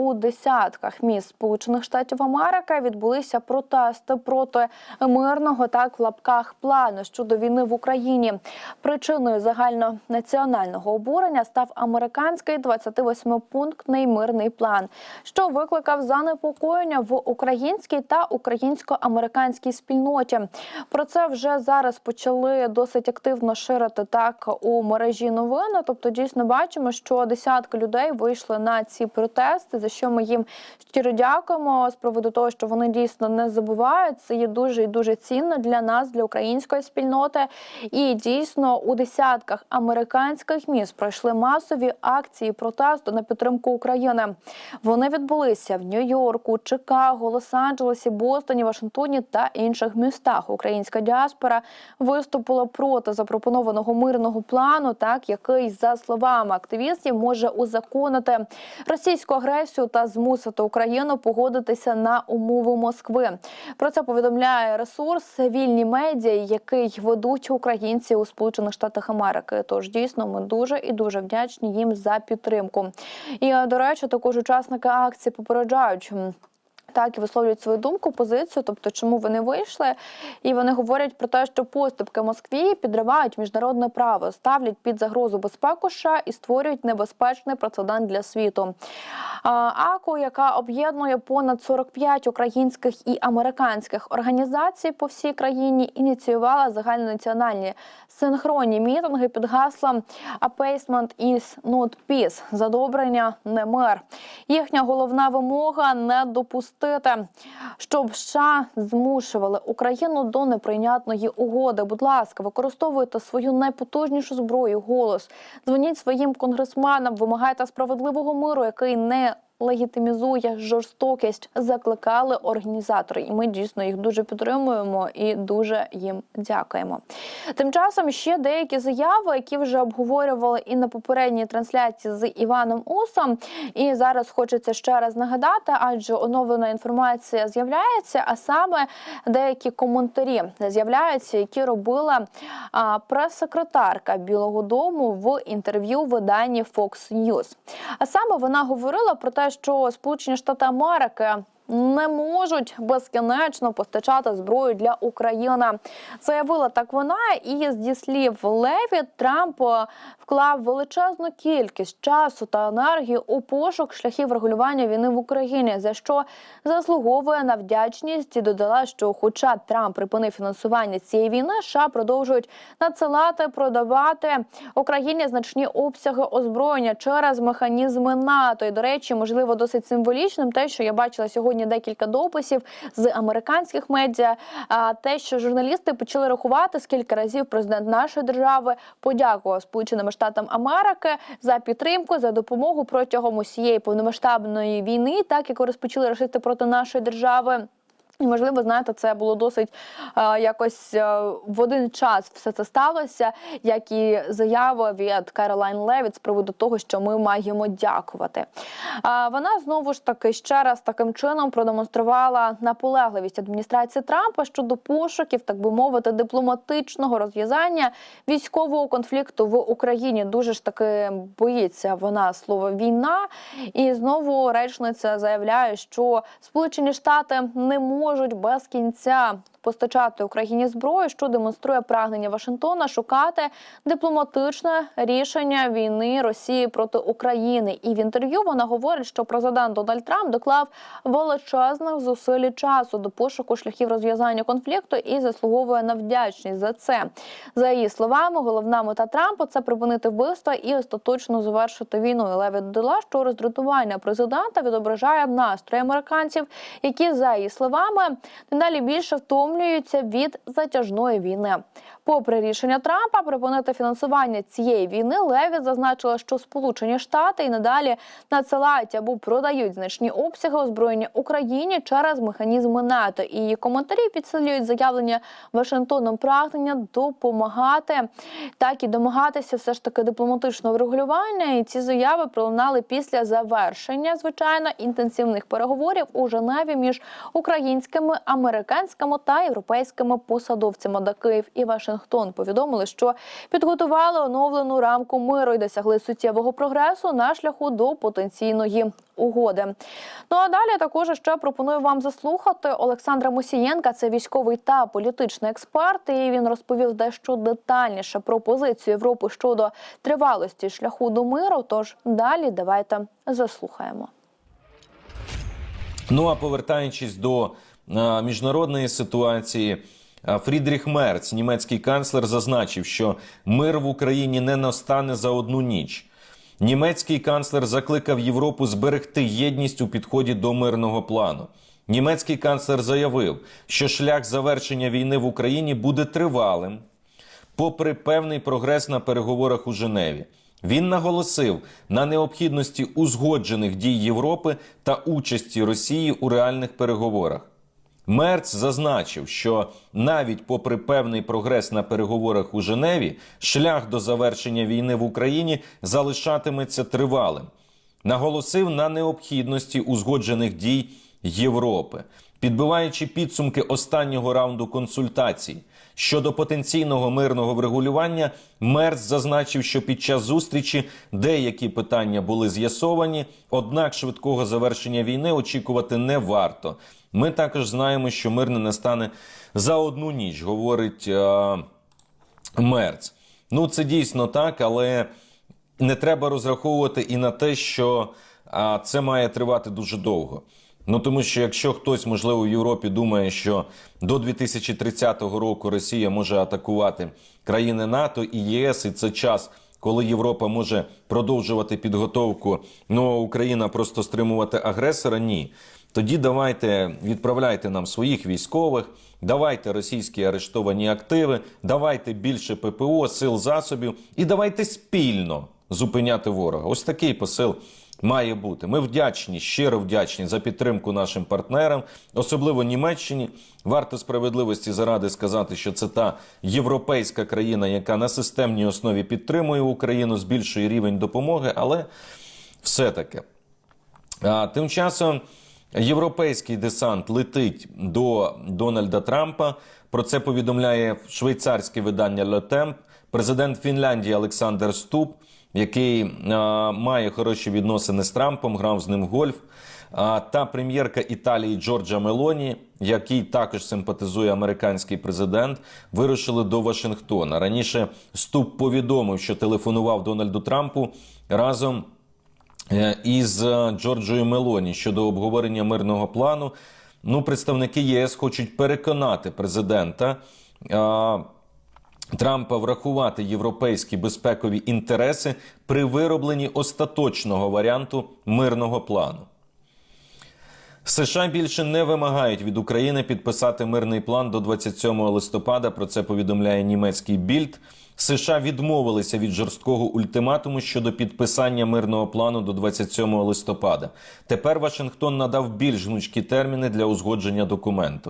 у десятках міст Сполучених Штатів Америки відбулися протести проти мирного так в лапках плану щодо війни в Україні. Причиною загальнонаціонального обурення став американський 28-пунктний мирний план, що викликав занепокоєння в українській та українсько-американській спільноті. Про це вже зараз почали досить активно ширити так у мережі новини. Тобто, дійсно бачимо, що десятки людей вийшли на ці протести, за що ми їм щиро дякуємо з приводу того, що вони дійсно не забувають. Це є дуже і дуже цінно для нас, для української спільноти. І дійсно у десятках американських міст пройшли масові акції протесту на підтримку України. Вони відбулися в Нью-Йорку, Чикаго, Лос-Анджелесі, Бостоні, Вашингтоні та інших містах. Українська діаспора виступила проти запропонованого мирного плану, так який за словами активістів може узаконити російську агресію та змусити Україну погодитися на умови Москви. Про це повідомляє ресурс Вільні медіа, який ведуть українці у Сполучених Штатах Америки. Тож дійсно ми дуже і дуже вдячні їм за підтримку. І до речі, також учасники акції попереджають. Так і висловлюють свою думку, позицію, тобто чому вони вийшли, і вони говорять про те, що поступки Москві підривають міжнародне право, ставлять під загрозу безпеку США і створюють небезпечний прецедент для світу. А, АКУ, яка об'єднує понад 45 українських і американських організацій по всій країні, ініціювала загальнонаціональні синхронні мітинги під гаслом «Appeasement is not peace» – задобрення не мир. Їхня головна вимога не допустити, щоб США змушували Україну до неприйнятної угоди. Будь ласка, використовуйте свою найпотужнішу зброю, голос. Дзвоніть своїм конгресменам, вимагайте справедливого миру, який не легітимізує жорстокість, закликали організатори, і ми дійсно їх дуже підтримуємо і дуже їм дякуємо. Тим часом ще деякі заяви, які вже обговорювали і на попередній трансляції з Іваном Усом. І зараз хочеться ще раз нагадати, адже оновлена інформація з'являється, а саме деякі коментарі з'являються, які робила прес-секретарка Білого Дому в інтерв'ю виданні Fox News. А саме вона говорила про те, що Сполучені Штати Америки. Не можуть безкінечно постачати зброю для України. Заявила так вона, і зі слів Леві Трамп е, вклав величезну кількість часу та енергії у пошук шляхів регулювання війни в Україні, за що заслуговує на вдячність і додала, що, хоча Трамп припинив фінансування цієї війни, США продовжують надсилати, продавати Україні значні обсяги озброєння через механізми НАТО. І до речі, можливо, досить символічним те, що я бачила сьогодні декілька дописів з американських медіа. Те, що журналісти почали рахувати, скільки разів президент нашої держави подякував Сполученим Штатам Америки за підтримку, за допомогу протягом усієї повномасштабної війни, так яку розпочали рашити проти нашої держави. Можливо, знаєте, це було досить е, якось е, в один час все це сталося, як і заява від Каролайн Левіт з приводу того, що ми маємо дякувати. А вона знову ж таки ще раз таким чином продемонструвала наполегливість адміністрації Трампа щодо пошуків, так би мовити, дипломатичного розв'язання військового конфлікту в Україні. Дуже ж таки боїться вона слова війна, і знову речниця заявляє, що Сполучені Штати не можуть без кінця постачати Україні зброю, що демонструє прагнення Вашингтона шукати дипломатичне рішення війни Росії проти України. І в інтерв'ю вона говорить, що президент Дональд Трамп доклав величезних зусиль часу до пошуку шляхів розв'язання конфлікту і заслуговує на вдячність за це. За її словами, головна мета Трампа це припинити вбивства і остаточно завершити війну. Леві додала, що роздратування президента відображає настрої американців, які за її словами дедалі більше втомлюються від затяжної війни. Попри рішення Трампа припинити фінансування цієї війни, Левіт зазначила, що Сполучені Штати і надалі надсилають або продають значні обсяги озброєння Україні через механізми НАТО. І її коментарі підсилюють заявлення Вашингтоном прагнення допомагати, так і домагатися все ж таки дипломатичного врегулювання. І ці заяви пролунали після завершення звичайно інтенсивних переговорів у Женеві між українськими, американськими та європейськими посадовцями, де Київ і Вашингтон Вашингтон повідомили, що підготували оновлену рамку миру і досягли суттєвого прогресу на шляху до потенційної угоди. Ну а далі також ще пропоную вам заслухати Олександра Мусієнка. Це військовий та політичний експерт. І він розповів дещо детальніше про позицію Європи щодо тривалості шляху до миру. Тож далі давайте заслухаємо. Ну а повертаючись до е, міжнародної ситуації, Фрідріх Мерц, німецький канцлер, зазначив, що мир в Україні не настане за одну ніч. Німецький канцлер закликав Європу зберегти єдність у підході до мирного плану. Німецький канцлер заявив, що шлях завершення війни в Україні буде тривалим, попри певний прогрес на переговорах у Женеві. Він наголосив на необхідності узгоджених дій Європи та участі Росії у реальних переговорах. Мерц зазначив, що навіть попри певний прогрес на переговорах у Женеві, шлях до завершення війни в Україні залишатиметься тривалим. Наголосив на необхідності узгоджених дій Європи, підбиваючи підсумки останнього раунду консультацій щодо потенційного мирного врегулювання, Мерц зазначив, що під час зустрічі деякі питання були з'ясовані, однак швидкого завершення війни очікувати не варто. Ми також знаємо, що мир не настане за одну ніч, говорить е, Мерц. Ну, це дійсно так, але не треба розраховувати і на те, що а, це має тривати дуже довго. Ну тому що якщо хтось, можливо, в Європі думає, що до 2030 року Росія може атакувати країни НАТО і ЄС, і це час, коли Європа може продовжувати підготовку, ну а Україна просто стримувати агресора, ні. Тоді давайте відправляйте нам своїх військових, давайте російські арештовані активи, давайте більше ППО, сил засобів і давайте спільно зупиняти ворога. Ось такий посил має бути. Ми вдячні, щиро вдячні за підтримку нашим партнерам, особливо Німеччині. Варто справедливості заради сказати, що це та європейська країна, яка на системній основі підтримує Україну, збільшує рівень допомоги, але все-таки. А, тим часом європейський десант летить до Дональда Трампа. Про це повідомляє швейцарське видання Le Temps. Президент Фінляндії Олександр Ступ, який а, має хороші відносини з Трампом, грав з ним в гольф. А, та прем'єрка Італії Джорджа Мелоні, який також симпатизує американський президент, вирушили до Вашингтона. Раніше Ступ повідомив, що телефонував Дональду Трампу разом е, із е, Джорджою Мелоні щодо обговорення мирного плану. Ну, представники ЄС хочуть переконати президента. а, Трампа врахувати європейські безпекові інтереси при виробленні остаточного варіанту мирного плану. США більше не вимагають від України підписати мирний план до 27 листопада. Про це повідомляє німецький більд. США відмовилися від жорсткого ультиматуму щодо підписання мирного плану до 27 листопада. Тепер Вашингтон надав більш гнучкі терміни для узгодження документу.